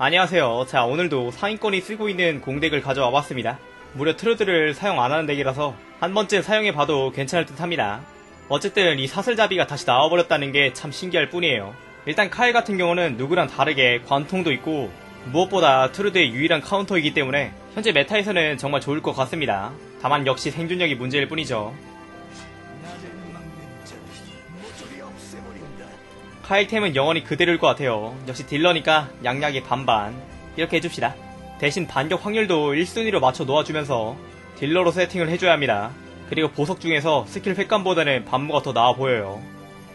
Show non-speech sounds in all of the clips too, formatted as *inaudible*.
안녕하세요. 자, 오늘도 상위권이 쓰고 있는 공덱을 가져와 봤습니다. 무려 트루드를 사용 안 하는 덱이라서 한 번쯤 사용해 봐도 괜찮을 듯 합니다. 어쨌든 이 사슬잡이가 다시 나와버렸다는 게 참 신기할 뿐이에요. 일단 카일 같은 경우는 누구랑 다르게 관통도 있고 무엇보다 트루드의 유일한 카운터이기 때문에 현재 메타에서는 정말 좋을 것 같습니다. 다만 역시 생존력이 문제일 뿐이죠. 카일템은 영원히 그대로일 것 같아요. 역시 딜러니까 양약이 반반. 이렇게 해줍시다. 대신 반격 확률도 1순위로 맞춰 놓아주면서 딜러로 세팅을 해줘야 합니다. 그리고 보석 중에서 스킬 획감보다는 반무가 더 나아 보여요.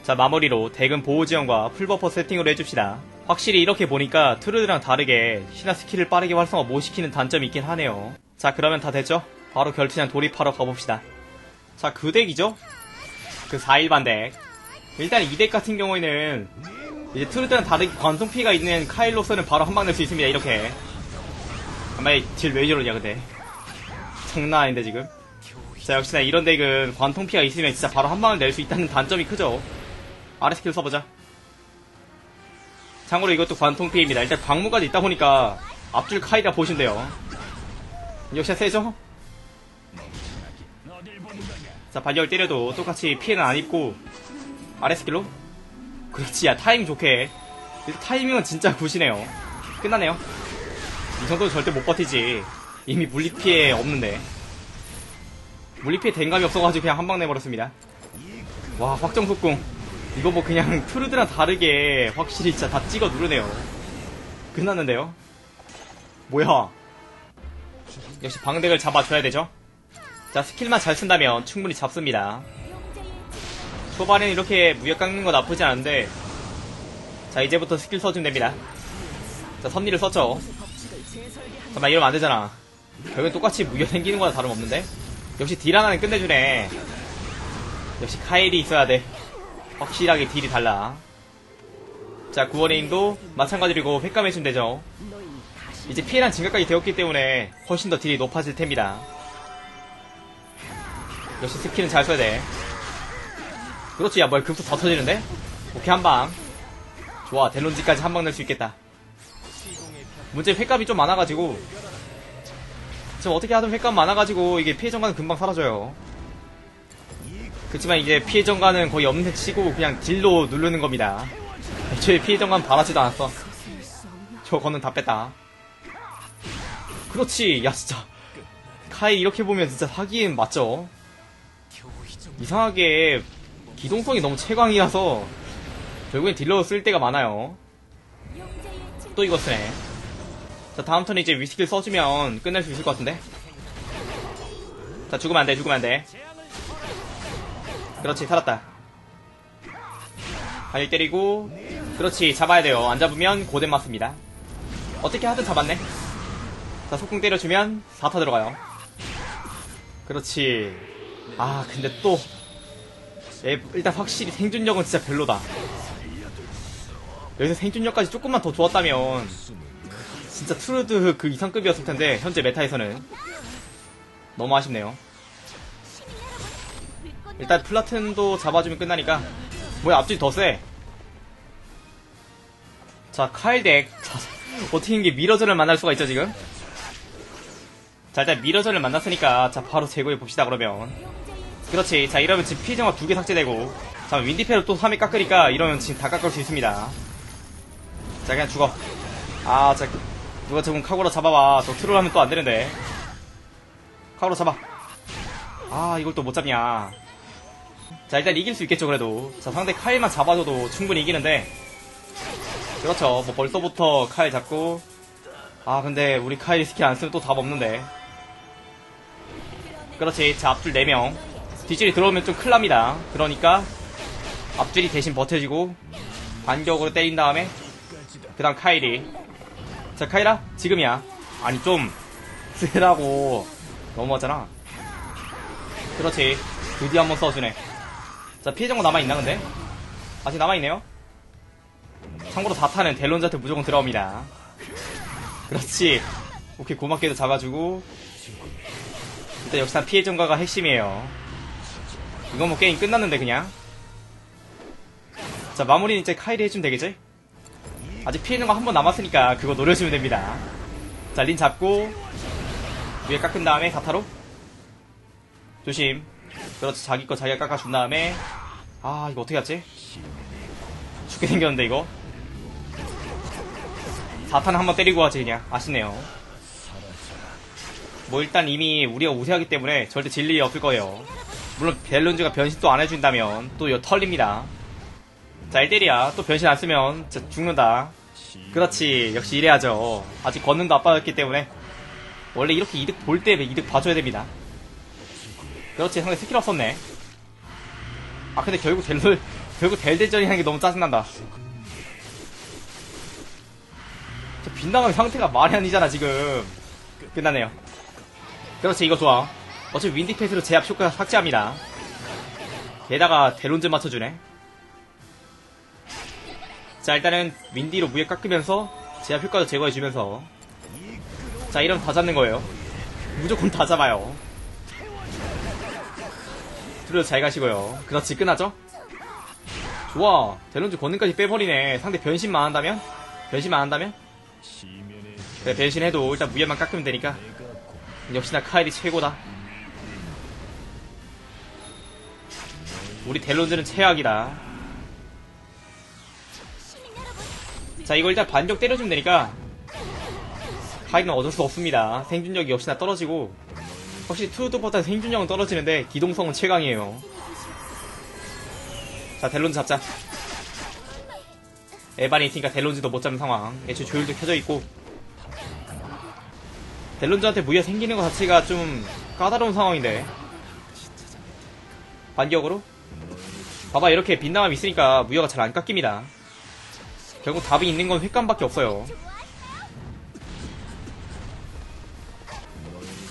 자, 마무리로 대금 보호 지원과 풀버퍼 세팅으로 해줍시다. 확실히 이렇게 보니까 트루드랑 다르게 신화 스킬을 빠르게 활성화 못 시키는 단점이 있긴 하네요. 자, 그러면 다 됐죠? 바로 결투장 돌입하러 가봅시다. 자, 그 덱이죠? 그 4일반 덱. 일단 이 덱 같은 경우에는 이제 트루드랑 다르게 관통 피가 있는 카일로서는 바로 한방 낼 수 있습니다. 이렇게. 아마 딜왜 저러냐 근데. 장난 아닌데 지금. 자 역시나 이런 덱은 관통 피가 있으면 진짜 바로 한 방을 낼 수 있다는 단점이 크죠. 아래 스킬 써보자. 참고로 이것도 관통 피입니다. 일단 광무까지 있다 보니까 앞줄 카이다 돼요. 역시나 세죠? 자 반격을 때려도 똑같이 피해는 안 입고 아래 스킬로? 그렇지, 야, 타이밍 좋게. 타이밍은 진짜 굿이네요. 끝나네요. 이 정도는 절대 못 버티지. 이미 물리피해 없는데. 물리피해 댕감이 없어가지고 그냥 한방 내버렸습니다. 와, 확정속공. 이거 뭐 그냥 *laughs* 트루드랑 다르게 확실히 진짜 다 찍어 누르네요. 끝났는데요? 뭐야. 역시 방덱을 잡아줘야 되죠? 자, 스킬만 잘 쓴다면 충분히 잡습니다. 초반에는 이렇게 무역 깎는 거 나쁘지 않은데 자 이제부터 스킬 써주면 됩니다. 자 섭리를 썼죠. 잠깐만 이러면 안되잖아. 결국엔 똑같이 무역 생기는 거나 다름없는데. 역시 딜 하나는 끝내주네. 역시 카일이 있어야 돼. 확실하게 딜이 달라. 자 구원의힘도 마찬가지로 획감해주면 되죠. 이제 피해량 증가까지 되었기 때문에 훨씬 더 딜이 높아질 텐입니다. 역시 스킬은 잘 써야 돼 그렇지, 야, 뭐야, 급속 더 터지는데? 오케이, 한 방. 좋아, 델론지까지 한 방 낼 수 있겠다. 문제 횟값이 좀 많아가지고, 지금 어떻게 하든 횟값 많아가지고, 이게 피해 정가는 금방 사라져요. 그렇지만 이제 피해 정가는 거의 없는 치고, 그냥 딜로 누르는 겁니다. 애초에 피해 정가는 바라지도 않았어. 저거는 다 뺐다. 그렇지, 야, 진짜. 카이 이렇게 보면 진짜 사기엔 맞죠? 이상하게 기동성이 너무 최강이라서 결국엔 딜러 쓸 때가 많아요. 또 이거 쓰네. 자 다음 턴에 이제 위스킬 써주면 끝낼 수 있을 것 같은데. 자 죽으면 안 돼, 죽으면 안 돼. 그렇지, 살았다. 발일 때리고, 그렇지, 잡아야 돼요. 안 잡으면 고대 맞습니다. 어떻게 하든 잡았네. 자 속공 때려주면 4타 들어가요. 그렇지. 아 근데 또 예, 일단 확실히 생존력은 진짜 별로다. 여기서 생존력까지 조금만 더 좋았다면 진짜 트루드 그 이상급이었을 텐데 현재 메타에서는 너무 아쉽네요. 일단 플라튼도 잡아주면 끝나니까 뭐야 앞줄이 더 세. 자 카일덱 자, 어떻게 이게 미러전을 만날 수가 있죠 지금? 자 일단 미러전을 만났으니까 자 바로 제거해 봅시다 그러면 그렇지. 자, 이러면 지금 피해정화 두 개 삭제되고. 자, 윈디페로 또 3회 깎으니까 이러면 지금 다 깎을 수 있습니다. 자, 그냥 죽어. 아, 자, 누가 지금 카고라 잡아봐. 저 트롤 하면 또 안 되는데. 카고라 잡아. 아, 이걸 또 못 잡냐. 자, 일단 이길 수 있겠죠, 그래도. 자, 상대 카일만 잡아줘도 충분히 이기는데. 그렇죠. 뭐 벌써부터 카일 잡고. 아, 근데 우리 카일 스킬 안 쓰면 또 답 없는데. 그렇지. 자, 앞줄 4명. 뒷줄이 들어오면 좀 클납니다. 그러니까 앞줄이 대신 버텨지고 반격으로 때린 다음에 그 다음 카일이. 자 카이라 지금이야. 아니 좀 쓰라고 넘어왔잖아. 그렇지. 드디어 한번 써주네. 자 피해 정보 남아있나 근데? 아직 남아있네요. 참고로 다타는 델론자한테 무조건 들어옵니다. 그렇지. 오케이 고맙게도 잡아주고. 일단 역시나 피해정가가 핵심이에요 이거 뭐 게임 끝났는데 그냥 자 마무리는 이제 카일이 해주면 되겠지? 아직 피해는 거 한 번 남았으니까 그거 노려주면 됩니다. 자, 린 잡고 위에 깎은 다음에 사타로 조심. 그렇지, 자기 거 자기가 깎아준 다음에 아, 이거 어떻게 하지? 죽게 생겼는데 이거. 사탄 한번 때리고 가지 그냥 아쉽네요. 뭐 일단 이미 우리가 우세하기 때문에 절대 질 일이 없을 거예요. 물론 벨론즈가 변신 또 안 해준다면 또 이거 털립니다. 자, 1대1이야. 또 변신 안 쓰면 죽는다. 그렇지. 역시 이래야죠. 아직 걷는도 아빠였기 때문에 원래 이렇게 이득 볼 때 이득 봐줘야 됩니다. 그렇지. 상대 스킬 없었네. 아 근데 결국 델 *laughs* 결국 델대전이 하는 게 너무 짜증난다. 저 빗나가면 상태가 말이 아니잖아 지금. 끝나네요. 그렇지 이거 좋아. 어차피 윈디패스로 제압 효과 삭제합니다. 게다가 델론즈 맞춰주네. 자 일단은 윈디로 무에 깎으면서 제압 효과도 제거해주면서 자 이러면 다 잡는 거예요. 무조건 다 잡아요. 들어도 잘 가시고요. 그렇지 끝나죠? 좋아 델론즈 권능까지 빼버리네. 상대 변신만 한다면? 변신만 한다면? 그래 변신해도 일단 무예만 깎으면 되니까 역시나 카일이 최고다. 우리 델론즈는 최악이다. 자, 이거 일단 반격 때려주면 되니까, 카일은 어쩔 수 없습니다. 생존력이 역시나 떨어지고, 확실히 투드보다 생존력은 떨어지는데, 기동성은 최강이에요. 자, 델론즈 잡자. 에반이 있으니까 델론즈도 못 잡는 상황. 애초에 조율도 켜져 있고, 델론즈한테 무리가 생기는 것 자체가 좀 까다로운 상황인데 반격으로 봐봐 이렇게 빗나감 있으니까 무효가 잘 안 깎입니다. 결국 답이 있는 건 횟감밖에 없어요.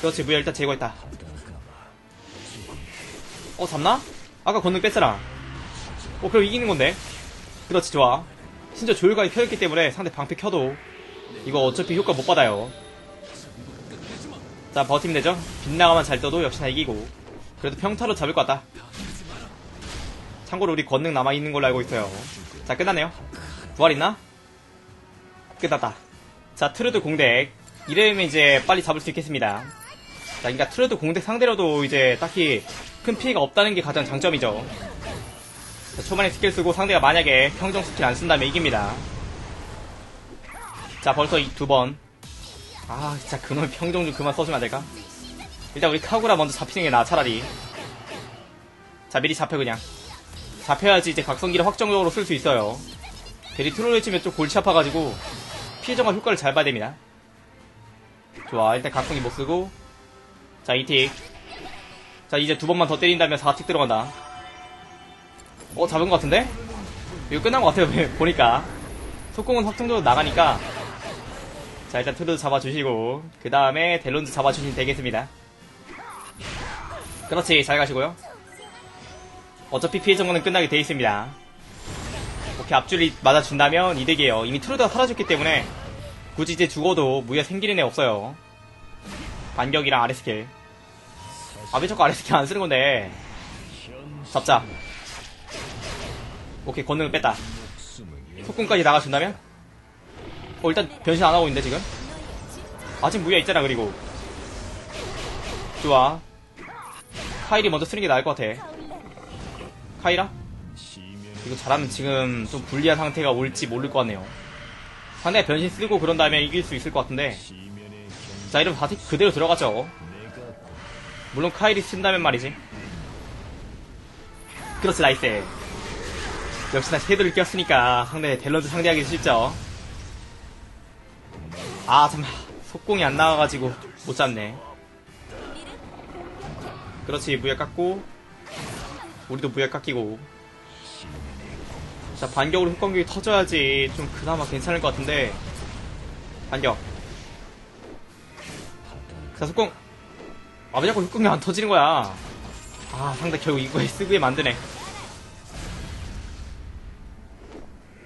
그렇지 무효 일단 제거했다. 어 잡나? 아까 권능 뺐잖아 어 그럼 이기는 건데? 그렇지 좋아. 심지어 조율관이 켜졌기 때문에 상대 방패 켜도 이거 어차피 효과 못 받아요. 자 버티면 되죠? 빗나가만 잘 떠도 역시나 이기고. 그래도 평타로 잡을 것 같다 참고로 우리 권능 남아있는 걸로 알고 있어요. 자 끝났네요. 부활 있나? 끝났다. 자 트루드 공덱 이러면 이제 빨리 잡을 수 있겠습니다. 자 그러니까 트루드 공덱 상대로도 이제 딱히 큰 피해가 없다는 게 가장 장점이죠. 자, 초반에 스킬 쓰고 상대가 만약에 평정 스킬 안 쓴다면 이깁니다. 자 벌써 두번. 아 진짜 그놈의 평정 좀 그만 써주면 안 될까? 일단 우리 카구라 먼저 잡히는 게 나아 차라리. 자 미리 잡혀 그냥 잡혀야지 이제 각성기를 확정적으로 쓸 수 있어요. 대리 트롤을 치면 좀 골치 아파가지고 피해 정화 효과를 잘 봐야 됩니다. 좋아 일단 각성기 못 쓰고. 자 2틱. 자 이제 두 번만 더 때린다면 4틱 들어간다. 어 잡은 것 같은데? 이거 끝난 것 같아요 *laughs* 보니까. 속공은 확정적으로 나가니까. 자 일단 트루드 잡아주시고 그 다음에 델론즈 잡아주시면 되겠습니다. 그렇지 잘 가시고요 어차피 피해 정보는 끝나게 돼 있습니다. 오케이 앞줄이 맞아준다면 이득이에요. 이미 트루드가 사라졌기 때문에 굳이 이제 죽어도 무효 생기는 애 없어요. 반격이랑 아래 스킬. 아왜 자꾸 아래 스킬 안 쓰는 건데? 잡자. 오케이 권능을 뺐다. 속공까지 나가준다면? 어 일단 변신 안 하고 있는데 지금? 아직 무야 있잖아 그리고. 좋아. 카일이 먼저 쓰는 게 나을 것 같아 카이라? 이거 잘하면 지금 좀 불리한 상태가 올지 모를 것 같네요. 상대가 변신 쓰고 그런 다음에 이길 수 있을 것 같은데. 자 이러면 바티 그대로 들어가죠. 물론 카일이 쓴다면 말이지. 그렇지 나이스. 역시나 섀도를 꼈으니까 상대 델런즈 상대하기 쉽죠. 아 잠깐 속공이 안 나와가지고 못 잡네. 그렇지 무역 깎고 우리도 무역 깎이고. 자 반격으로 흑광격이 터져야지 좀 그나마 괜찮을 것 같은데. 반격. 자 속공 아왜 자꾸 흑광격 안 터지는 거야? 아 상대 결국 이거에 쓰구에 만드네.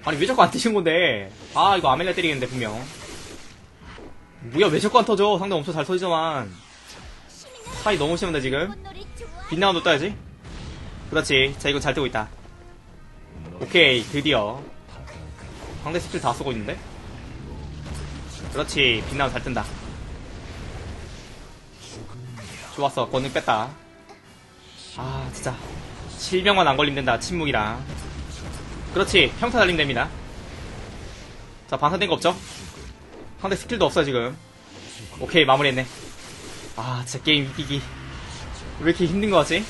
아니 왜 자꾸 안 뜨신 건데? 아 이거 아멜리아 때리겠는데 분명. 뭐야 왜 자꾸 안 터져? 상대 엄청 잘 터지더만. 차이 너무 심한데 지금? 빛나운도 떠야지 그렇지 자 이거 잘 뜨고 있다 오케이 드디어 상대 스킬 다 쓰고 있는데? 그렇지. 빛나면 잘 뜬다. 좋았어. 권능 뺐다. 아, 진짜. 실명만 안 걸리면 된다. 침묵이랑. 그렇지. 평타 달리면 됩니다. 자, 반사된 거 없죠? 상대 스킬도 없어, 지금. 오케이, 마무리했네. 아, 진짜 게임 이기기. 왜 이렇게 힘든 거 같지?